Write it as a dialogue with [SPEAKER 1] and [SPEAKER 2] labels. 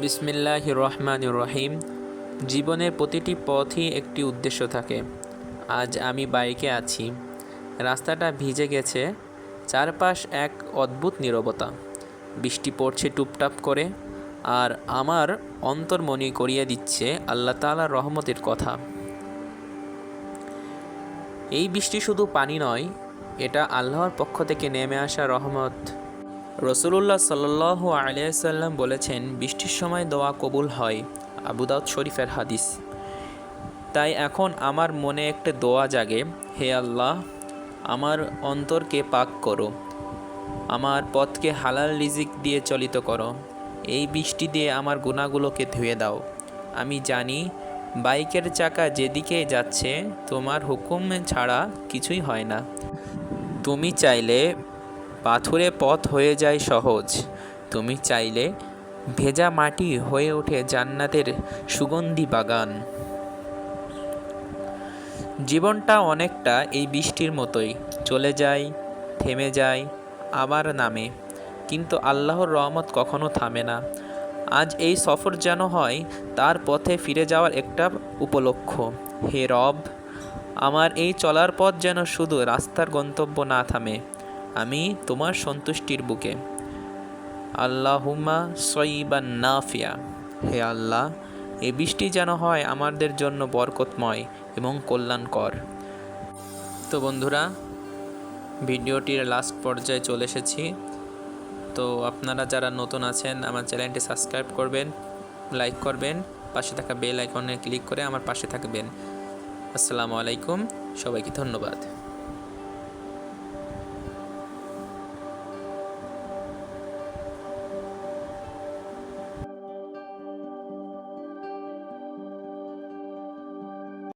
[SPEAKER 1] বিসমিল্লাহ রহমান রহিম। জীবনের প্রতিটি পথই একটি উদ্দেশ্য থাকে। আজ আমি বাইকে আছি। রাস্তাটা ভিজে গেছে। চারপাশ এক অদ্ভুত নীরবতা। বৃষ্টি পড়ছে টুপটাপ করে। আর আমার অন্তর্মনি করিয়ে দিচ্ছে আল্লাহ তাআলার রহমতের কথা। এই বৃষ্টি শুধু পানি নয়, এটা আল্লাহর পক্ষ থেকে নেমে আসা রহমত। রসুলুল্লাহ সাল্লাহ আলিয়াল্লাম বলেছেন, বৃষ্টির সময় দোয়া কবুল হয়। আবুদাউদ শরীফের হাদিস। তাই এখন আমার মনে একটা দোয়া জাগে, হে আল্লাহ, আমার অন্তরকে পাক করো, আমার পথকে হালাল রিজিক দিয়ে চলিত করো, এই বৃষ্টি দিয়ে আমার গুণাগুলোকে ধুয়ে দাও। আমি জানি, বাইকের চাকা যেদিকে যাচ্ছে, তোমার হুকুম ছাড়া কিছুই হয় না। তুমি চাইলে পাথুরে পথ হয়ে যায় সহজ। তুমি চাইলে ভেজা মাটি হয়ে ওঠে জান্নাতের সুগন্ধি বাগান। জীবনটা অনেকটা এই বৃষ্টির মতোই। চলে যায়, থেমে যায়, আবার নামে। কিন্তু আল্লাহর রহমত কখনো থামে না। আজ এই সফর যেন হয়, তার পথে ফিরে যাওয়ার একটা উপলক্ষ। হে রব, আমার এই চলার পথ যেন শুধু রাস্তার গন্তব্য না থামে। আমি তোমার সন্তুষ্টির বুকে। আল্লাহুম্মা সইবান নাফিয়া। হে আল্লাহ, এ বৃষ্টি যেন হয় আমাদের জন্য বরকতময় এবং কল্যাণকর। তো বন্ধুরা, ভিডিওটির লাস্ট পর্যায়ে চলে এসেছি। তো আপনারা যারা নতুন আছেন, আমার চ্যানেলটি সাবস্ক্রাইব করবেন, লাইক করবেন, পাশে থাকা বেল আইকনে ক্লিক করে আমার পাশে থাকবেন। আসসালামু আলাইকুম, সবাইকে ধন্যবাদ।